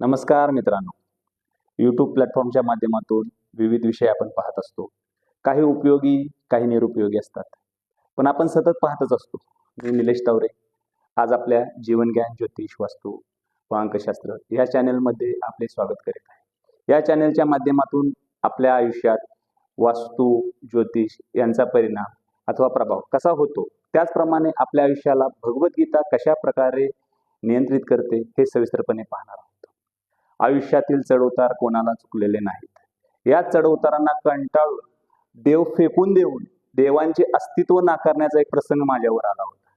नमस्कार मित्रांनो. यूट्यूब प्लॅटफॉर्मच्या माध्यमातून विविध विषय आपण पाहत असतो. काही उपयोगी काही निरुपयोगी असतात. पण आपण सतत पाहतच असतो. मी निलेश तावरे. आज आपल्या जीवनज्ञान ज्योतिष वास्तू व अंकशास्त्र या चॅनलमध्ये आपले स्वागत करीत आहे. या चॅनलच्या माध्यमातून आपल्या आयुष्यात वास्तू ज्योतिष यांचा परिणाम अथवा प्रभाव कसा होतो? त्याचप्रमाणे आपल्या आयुष्याला भगवद्गीता कशा प्रकारे नियंत्रित करते हे सविस्तरपणे पाहणार आहोत. आयुष्यातील चढउतार कोणाला चुकलेले नाहीत. या चढउतारांना कंटाळून देव फेकून देऊन देवांचे अस्तित्व नाकारण्याचा एक प्रसंग माझ्यावर आला होता.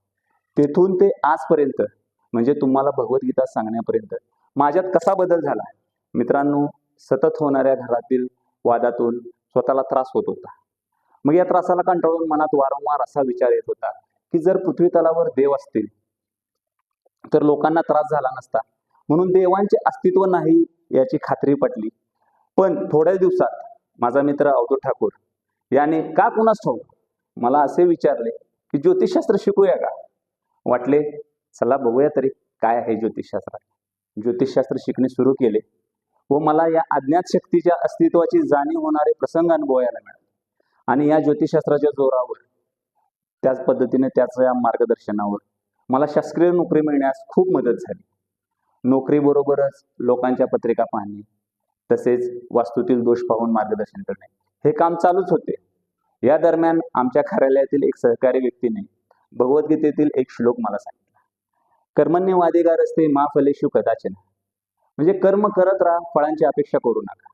तेथून ते आजपर्यंत म्हणजे तुम्हाला भगवद्गीता सांगण्यापर्यंत माझ्यात कसा बदल झाला? मित्रांनो सतत होणाऱ्या घरातील वादातून स्वतःला त्रास होत होता. मग या त्रासाला कंटाळून मनात वारंवार असा विचार येत होता की जर पृथ्वी तलावर देव असतील तर लोकांना त्रास झाला नसता. म्हणून देवांचे अस्तित्व नाही याची खात्री पटली. पण थोड्याच दिवसात माझा मित्र अवधूत ठाकूर याने का कुणास ठाऊ मला असे विचारले की ज्योतिषशास्त्र शिकूया का? वाटले चला बघूया तरी काय आहे ज्योतिषशास्त्रात ज्योतिषशास्त्र शिकणे सुरू केले व मला या अज्ञात शक्तीच्या अस्तित्वाची जाणीव होणारे प्रसंग अनुभवायला मिळाले. आणि या ज्योतिषशास्त्राच्या जोरावर त्याच पद्धतीने त्याच्या मार्गदर्शनावर मला शास्त्रीय नोकरी मिळण्यास खूप मदत झाली. नोकरीबरोबरच लोकांच्या पत्रिका पाहणे तसेच वास्तूतील दोष पाहून मार्गदर्शन करणे हे काम चालूच होते. या दरम्यान आमच्या कार्यालयातील एक सहकारी व्यक्तीने भगवद्गीतेतील एक श्लोक मला सांगितला. कर्मण्यवादिगार असते मा फलेशु कदाचन म्हणजे कर्म करत राहा फळांची अपेक्षा करू नका.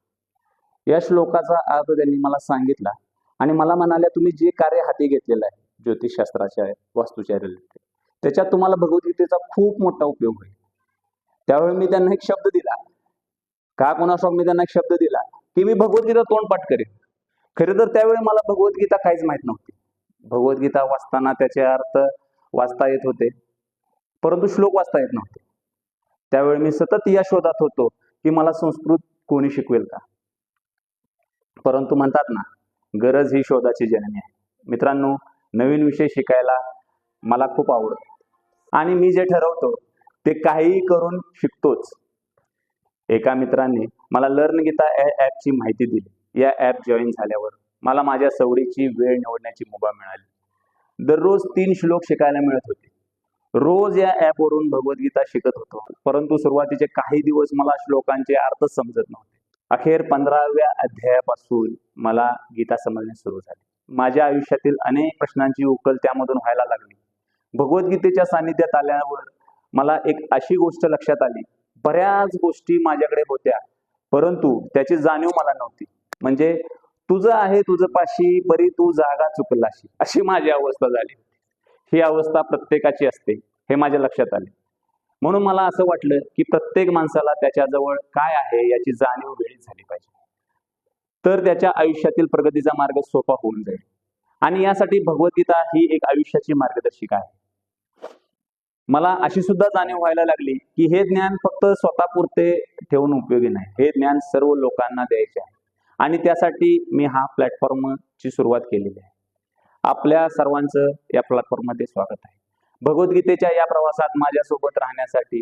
या श्लोकाचा अर्थ त्यांनी मला सांगितला आणि मला म्हणाल्या तुम्ही जे कार्य हाती घेतलेलं आहे ज्योतिषशास्त्राच्या वास्तूच्या रिलेटेड त्याच्यात तुम्हाला भगवद्गीतेचा खूप मोठा उपयोग होईल. त्यावेळी मी त्यांना एक शब्द दिला. का कोणासोबत मी त्यांना एक शब्द दिला? की मी भगवद्गीता तोंडपाठ करेन. खरं तर त्यावेळी मला भगवद्गीता काहीच माहीत नव्हती. भगवद्गीता वाचताना त्याचे अर्थ वाचता येत होते परंतु श्लोक वाचता येत नव्हते. त्यावेळी मी सतत या शोधात होतो की मला संस्कृत कोणी शिकवेल का? परंतु म्हणतात ना गरज ही शोधाची जननी आहे. मित्रांनो नवीन विषय शिकायला मला खूप आवडतो. आणि मी जे ठरवतो ते काहीही करून शिकतोच. एका मित्राने मला लर्न गीता या ॲपची माहिती दिली. या ॲप जॉईन झाल्यावर मला माझ्या सवडीची वेळ निवडण्याची मुभा मिळाली. दररोज तीन श्लोक शिकायला मिळत होते. रोज या ॲपवरून भगवद्गीता शिकत होतो. परंतु सुरुवातीचे काही दिवस मला श्लोकांचे अर्थ समजत नव्हते. अखेर पंधराव्या अध्यायापासून मला गीता समजणे सुरू झाली. माझ्या आयुष्यातील अनेक प्रश्नांची उकल त्यामधून व्हायला लागली. भगवद्गीतेच्या सानिध्यात आल्यावर मला एक अशी गोष्ट लक्षात आली. बऱ्याच गोष्टी माझ्याकडे होत्या परंतु त्याची जाणीव मला नव्हती. म्हणजे तुझं आहे तुझं पाशी परी तू जागा चुकलाशी अशी माझी अवस्था झाली. ही अवस्था प्रत्येकाची असते हे माझ्या लक्षात आले. म्हणून मला असं वाटलं की प्रत्येक माणसाला त्याच्याजवळ काय आहे याची जाणीव वेळी झाली पाहिजे. तर त्याच्या आयुष्यातील प्रगतीचा मार्ग सोपा होऊन जाईल. आणि यासाठी भगवद्गीता ही एक आयुष्याची मार्गदर्शिका आहे. मला अशी सुद्धा जाणीव व्हायला लागली की हे ज्ञान फक्त स्वतःपुरते ठेवून उपयोगी नाही. हे ज्ञान सर्व लोकांना द्यायचे आहे. आणि त्यासाठी मी हा प्लॅटफॉर्मची सुरुवात केलेली आहे. आपल्या सर्वांचं या प्लॅटफॉर्ममध्ये स्वागत आहे. भगवद्गीतेच्या या प्रवासात माझ्यासोबत राहण्यासाठी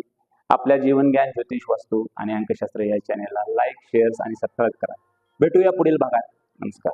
आपल्या जीवन ज्ञान ज्योतिष वास्तू आणि अंकशास्त्र या चॅनेलला लाईक शेअर्स आणि सबस्क्राईब करा. भेटूया पुढील भागात. नमस्कार.